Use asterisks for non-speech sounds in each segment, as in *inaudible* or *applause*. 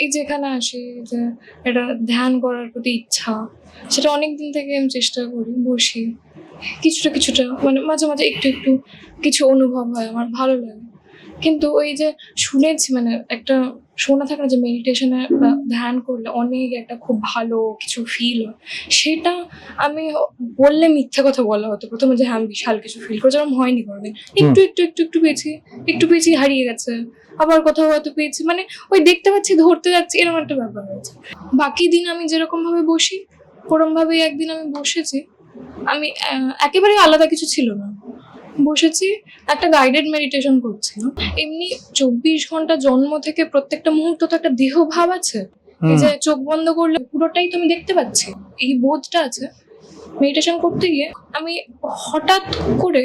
এই যেখানে আসি, যে এটা ধ্যান করার প্রতি ইচ্ছা, সেটা অনেক দিন থেকে আমি চেষ্টা করি, বসি। কিছুটা কিছুটা মানে মাঝে মাঝে একটু একটু কিছু অনুভব হয়, আমার ভালো লাগে। কিন্তু ওই যে শুনেছি মানে একটা শোনা থাকে না যে মেডিটেশনে বা ধ্যান করলে অনেক একটা খুব ভালো কিছু ফিল হয়। সেটা আমি বললে মিথ্যে কথা বলা হতো। প্রথমে যে হ্যাঁ আমি বিশাল কিছু ফিল করে যেরকম হয়নি কোনোদিন। একটু একটু একটু একটু পেয়েছি একটু পেয়েছি হারিয়ে গেছে। আবার কোথাও হয়তো পেয়েছি মানে ওই দেখতে পাচ্ছি ধরতে যাচ্ছি এরকম একটা ব্যাপার হয়েছে। বাকি দিন আমি যেরকম ভাবে বসি ওরম ভাবেই একদিন আমি বসেছি। আমি একেবারে আলাদা কিছু ছিল না। বসেছি একটা গাইডেড মেডিটেশন করছিলাম এমনি চব্বিশ ঘণ্টা জন্ম থেকে প্রত্যেকটা মুহূর্ত তো একটা দেহ ভাব আছে। এই যে চোখ বন্ধ করলে পুরোটাই তুমি দেখতে পাচ্ছি। এই বোধটা আছে মেডিটেশন করতে গিয়ে আমি হঠাৎ করে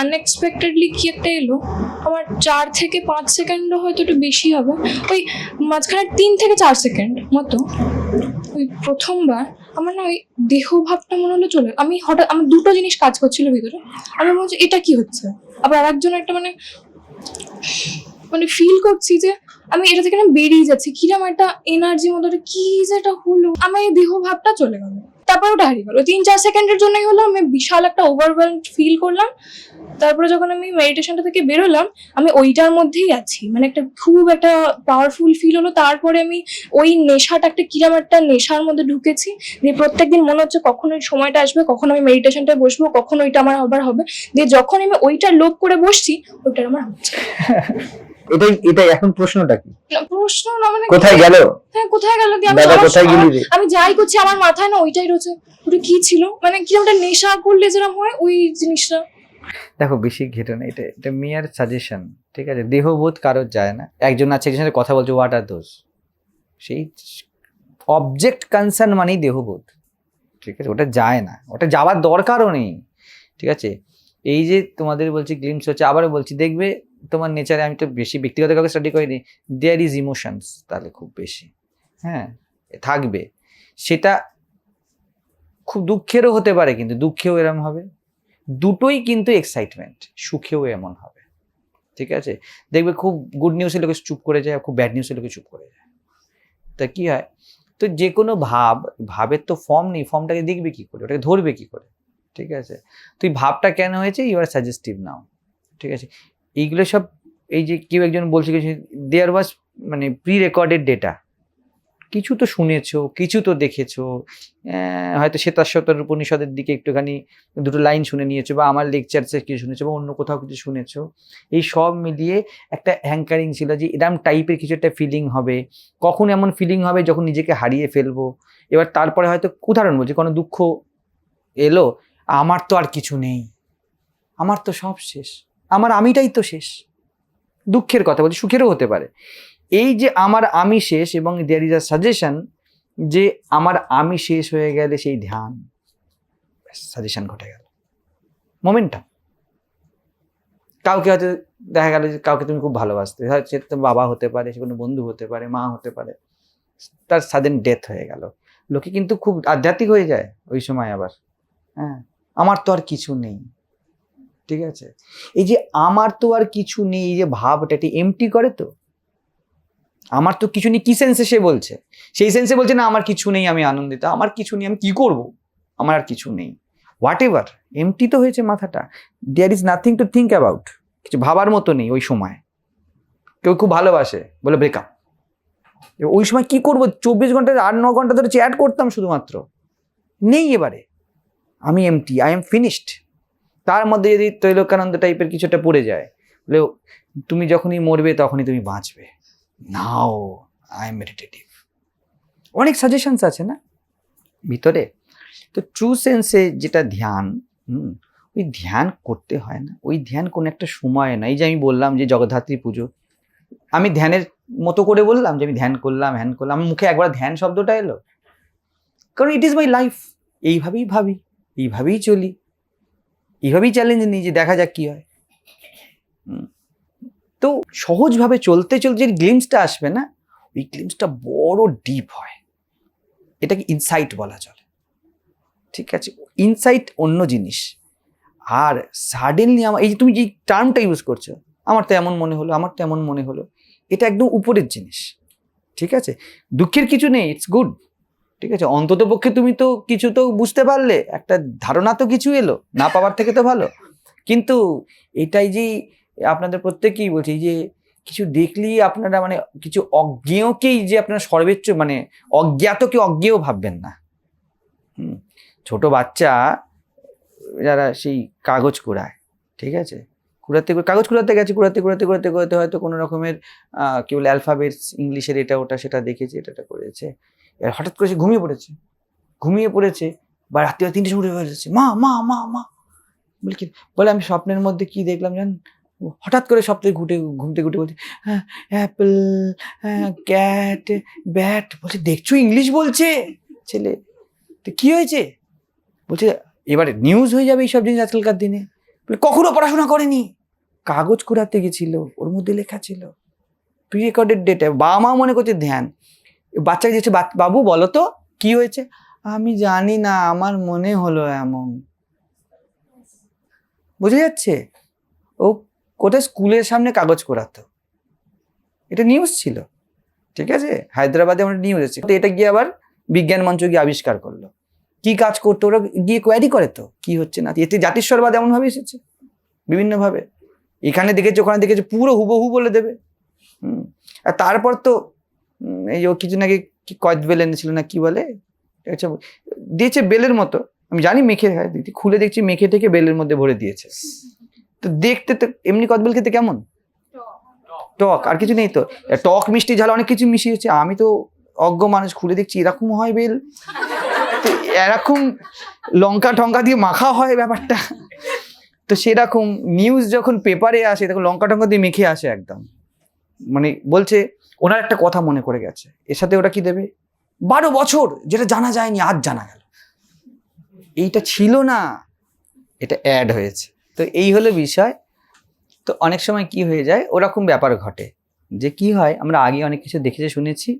আনএক্সপেক্টেডলি কি একটা এলো। আমার চার থেকে পাঁচ সেকেন্ডও হয়তো একটু বেশি হবে। ওই মাঝখানে তিন থেকে চার সেকেন্ড মতো। ওই প্রথমবার আমার না ওই দেহ ভাবটা মনে হলো চলে, আমি হঠাৎ আমার দুটো জিনিস কাজ করছিল ভিতরে। আমি বলছি এটা কি হচ্ছে? আবার আরেকজন একটা মানে মানে ফিল করছি যে আমি এটা থেকে না বেরিয়ে যাচ্ছি। কিরম একটা এনার্জি মতো কি যে এটা হলো? আমার এই দেহ ভাবটা চলে গেল। তারপর ওটা হারিয়ে গেল। তিন, চার সেকেন্ডের জন্যই হলো আমি বিশাল একটা ওভারওয়েলড ফিল করলাম। তারপরে যখন আমি মেডিটেশনটা থেকে বেরোলাম, আমি ওইটার মধ্যেই আছি। মানে একটা খুব একটা পাওয়ারফুল ফিল হলো। তারপরে আমি ওই নেশাটা, একটা কিরম একটা নেশার মধ্যে ঢুকেছি দিয়ে প্রত্যেকদিন মনে হচ্ছে কখন ওই সময়টা আসবে, কখন আমি মেডিটেশনটা বসবো, কখন ওইটা আমার আবার হবে। দিয়ে যখন আমি ওইটা লোভ করে বসছি, ওইটার আমার হচ্ছে। *laughs* এটাই এটাই এখন প্রশ্নটা কি? প্রশ্ন না মানে কোথায় গেল? হ্যাঁ কোথায় গেল দিয়ে আমি দাদা কোথায় গেলি রে? আমি যাই করছি আমার মাথায় না ওইটাই রয়েছে। ওটা কি ছিল? মানে কীরকম একটা নেশা করলে যেরকম হয় ওই জিনিসটা। দেখো বেশি ঘেটে না এটা এটা মেয়ার সাজেশন ঠিক আছে? দেহবোধ কারোর যায় না। একজন আছে একজনের সাথে কথা বলছে হোয়াট আর দোষ সেই অবজেক্ট কনসার্ন মানেই দেহবোধ ঠিক আছে? ওটা যায় না। ওটা যাওয়ার দরকারও নেই ঠিক আছে? এই যে তোমাদের বলছি গ্লিমস হচ্ছে, আবারও বলছি, দেখবে তোমার নেচারে আমি তো বেশি ব্যক্তিগত কাউকে স্টাডি করিনি দেয়ার ইজ ইমোশনস তাহলে খুব বেশি হ্যাঁ থাকবে। সেটা খুব দুঃখেরও হতে পারে কিন্তু দুঃখেও এরম হবে। দুটোই কিন্তু এক্সাইটমেন্ট সুখেও এমন হবে। ঠিক আছে? দেখবে খুব গুড নিউজের লোকে চুপ করে যায়, খুব ব্যাড নিউজের লোকে চুপ করে যায়। তা কি হয়? তো যে কোনো ভাব, ভাবের তো ফর্ম নেই ফর্মটাকে দেখবে কি করে? ওটাকে ধরবে কি করে? ঠিক আছে? তুই ভাবটা কেন হয়েছে? ইউ আর সাজেস্টিভ নাও ঠিক আছে? এইগুলো সব এই যে কেউ একজন বলছে কিছু দেয়ার ওয়াজ মানে প্রি রেকর্ডেড ডেটা কিছু তো শুনেছো, কিছু তো দেখেছ। হয়তো শ্বেতাশ্বতর উপনিষদের দিকে একটুখানি দুটো লাইন শুনে নিয়েছো বা আমার লেকচারসে কিছু শুনেছো বা অন্য কোথাও কিছু শুনেছো। এই সব মিলিয়ে একটা হ্যাঙ্কারিং ছিল যে এরম টাইপের কিছু একটা ফিলিং হবে। কখন এমন ফিলিং হবে যখন নিজেকে হারিয়ে ফেলব? এবার তারপরে হয়তো উদাহরণ বলছি, কোনো দুঃখ এলো আমার তো আর কিছু নেই। আমার তো সব শেষ। আমার আমিটাই তো শেষ। দুঃখের কথা বলছি, সুখেরও হতে পারে। এই যে আমার আমি শেষ এবং দেয়ার ইজ আ সাজেশন যে আমার আমি শেষ হয়ে গেলে সেই ধ্যান। সাজেশন ঘটে গেল। মোমেন্টাম কাউকে হয়তো দেখা গেল যে কাউকে তুমি খুব ভালোবাসতে। হয়তো সে তোমার বাবা হতে পারে, সে কোনো বন্ধু হতে পারে, মা হতে পারে। তার সাডেন ডেথ হয়ে গেল। লোকে কিন্তু খুব আধ্যাত্মিক হয়ে যায় ওই সময় আবার। হ্যাঁ। আমার তো আর কিছু নেই। ঠিক আছে? এই যে আমার তো আর কিছু নেই, এই যে ভাবটা এটি এমটি করে তো? আমার তো কিছু নেই, কি সেন্সে সে বলছে? সেই সেন্সে বলছে, না, আমার কিছু নেই, আমি আনন্দিত। আমার কিছু নেই, আমি কি করব? আমার আর কিছু নেই। হোয়াট এভার এমটি তো হয়েছে মাথাটা। There is nothing to think about কিছু ভাবার মতো নেই ওই সময়। কেউ খুব ভালোবাসে, বলে ব্রেকআপ ওই সময় কি করব? চব্বিশ ঘণ্টা আট ন ঘণ্টা ধরে চ্যাট করতাম শুধুমাত্র। নেই এবারে। আমি এমটি আই এম ফিনিশড তার মধ্যে যদি তৈলকানন্দ টাইপের কিছুটা পড়ে যায়, বলে, তুমি যখনই মরবে, তখনই তুমি বাঁচবে। নাও আই এম মেডিটেটিভ অনেক সাজেশনস আছে, না? ভিতরে। তো ট্রু সেন্সে যেটা ধ্যান ওই ধ্যান করতে হয় না। ওই ধ্যান কোনো একটা সময় না এই যে আমি বললাম যে জগদ্ধাত্রী পুজো। আমি ধ্যানের মতো করে বললাম যে আমি ধ্যান করলাম হ্যান করলাম। আমার মুখে একবার ধ্যান শব্দটা এলো। কারণ ইট ইজ মাই লাইফ এইভাবেই ভাবি। এইভাবেই চলি। এইভাবেই চ্যালেঞ্জ নিই যে দেখা যাক কি হয়। তো সহজভাবে চলতে চলতে যে গ্লিমসটা আসবে না ওই গ্লিমসটা বড় ডিপ হয়। এটাকে ইনসাইট বলা চলে। ঠিক আছে? ইনসাইট অন্য জিনিস। আর সাডেনলি আমার এই যে তুমি যে টার্মটা ইউজ করছ আমার তো এমন মনে হলো আমার তো এমন মনে হলো এটা একদম উপরের জিনিস। ঠিক আছে? দুঃখের কিছু নেই ইটস গুড ঠিক আছে? অন্তত পক্ষে তুমি তো কিছু তো বুঝতে পারলে একটা ধারণা তো কিছু এলো না পাওয়ার থেকে তো ভালো। কিন্তু এটাই যে আপনাদের প্রত্যেকেই বলছি যে কিছু দেখলেই আপনারা মানে কিছু অজ্ঞেয়কেই যে আপনারা সর্বোচ্চ মানে অজ্ঞাতকে অজ্ঞেয় ভাববেন না। হুম, ছোট বাচ্চা যারা সেই কাগজ কুড়ায় ঠিক আছে? কুড়াতে কাগজ কুড়াতে গেছে কুড়াতে কুড়াতে কুড়াতে কুড়াতে হয়তো কোনো রকমের আহ, কি অ্যালফাবেটস ইংলিশের এটা ওটা সেটা দেখেছে এটা করেছে। এবার হঠাৎ করে সে ঘুমিয়ে পড়েছে। ঘুমিয়ে পড়েছে বা রাত্রি তিনটে সময় উঠে পড়েছে। মা মা মা মা। বলে কি বলে আমি স্বপ্নের মধ্যে কি দেখলাম জান হঠাৎ করে স্বপ্নে ঘুটে ঘুমতে ঘুটে বলছে হ্যাঁ অ্যাপেল হ্যাঁ ক্যাট, ব্যাট। বলছে, দেখছ ইংলিশ বলছে, ছেলে? তো কি হয়েছে? বলছে, এবারে নিউজ হয়ে যাবে এইসব জিনিস আজকালকার দিনে। কখনো পড়াশোনা করেনি? কাগজ কুড়াতে গেছিল, ওর মধ্যে লেখা ছিল। প্রি রেকর্ডেড ডেটা বাবা মা মনে করছে ধ্যান। বাচ্চাকে দিচ্ছে বাবু বলো তো, কি হয়েছে? আমি জানি না, আমার মনে হলো এমন। বুঝে যাচ্ছে? ও কোথায়? স্কুলের সামনে কাগজ করাতো। এটা নিউজ ছিল, ঠিক আছে? হায়দ্রাবাদে আমার নিউজ আছে তো এটা গিয়ে আবার বিজ্ঞান মঞ্চ গিয়ে আবিষ্কার করল। কি কাজ করতো? ওরা গিয়ে কোয়ারি করে তো, কি হচ্ছে না? এতে জাতিস্বরবাদ এমনভাবে এসেছে, বিভিন্নভাবে। এখানে দেখেছে, ওখানে দেখেছে, পুরো হুবহু বলে দেবে। হুম। আর তারপর তো এই ও কিছু নাকি কি কয়েদ বেল এনেছিল না কি বলে? আচ্ছা দিয়েছে বেলের মতো। আমি জানি মেখে হয় দিদি খুলে দেখছি মেখে থেকে বেলের মধ্যে ভরে দিয়েছে। তো দেখতে তো এমনি কদবেল খেতে কেমন? টক। আর কিছু নেই তো? টক মিষ্টি ঝাল অনেক কিছু মিশিয়েছে। আমি তো অজ্ঞ মানুষ খুলে দেখছি এরকম হয় বেল? এরকম লঙ্কা টঙ্কা দিয়ে মাখা হয় ব্যাপারটা। তো সেরকম নিউজ যখন পেপারে আসে তখন লঙ্কা টঙ্কা দিয়ে মেখে আসে একদম। মানে বলছে ওনার একটা কথা মনে করে গেছে। এর সাথে ওরা কি দেবে? বারো বছর, যেটা জানা যায়নি, আজ জানা গেল। এইটা ছিল না, এটা অ্যাড হয়েছে। তো এই হলো বিষয়। তো অনেক সময় কি হয়ে যায়, ওরকম ব্যাপার ঘটে। যে কি হয়, আমরা আগে অনেক কিছু দেখেছি, শুনেছি।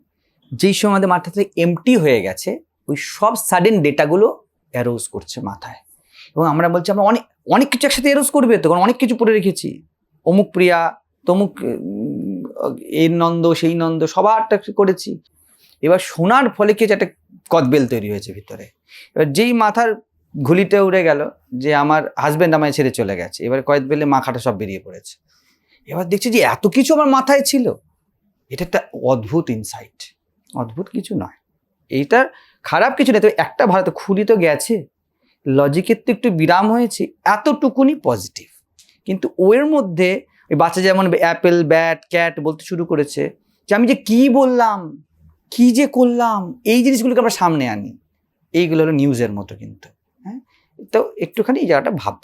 যেই সময় আমাদের মাথা থেকে এমটি হয়ে গেছে, ওই সব সাডেন ডেটাগুলো অ্যারোজ করছে মাথায়। এবং আমরা বলছি, আমরা অনেক অনেক কিছু একসাথে এরোজ করবে তখন অনেক কিছু পড়ে রেখেছি। অমুক প্রিয়া, তমুক এর নন্দ সেই নন্দ সবারটা করেছি। এবার শোনার ফলে কি হচ্ছে, একটা কদবেল তৈরি হয়েছে ভিতরে। এবার যেই মাথার ঘুলিটা উড়ে গেল যে আমার হাজব্যান্ড আমায় ছেড়ে চলে গেছে এবার কদবেলে বেলে মাখাটা সব বেরিয়ে পড়েছে। এবার দেখছি যে এত কিছু আমার মাথায় ছিল। এটা একটা অদ্ভুত ইনসাইট অদ্ভুত কিছু নয়। এইটার খারাপ কিছু নেই তবে একটা ভালো তো খুলি তো গেছে। লজিকের তো একটু বিরাম হয়েছে। এতটুকুনি পজিটিভ কিন্তু ওর মধ্যে ওই বাচ্চা যেমন অ্যাপেল, ব্যাট, ক্যাট বলতে শুরু করেছে যে আমি যে কি বললাম, কি যে করলাম, এই জিনিসগুলোকে আমরা সামনে আনি। এইগুলো হলো নিউজের মতো কিন্তু হ্যাঁ? তো একটুখানি এই জায়গাটা ভাববো।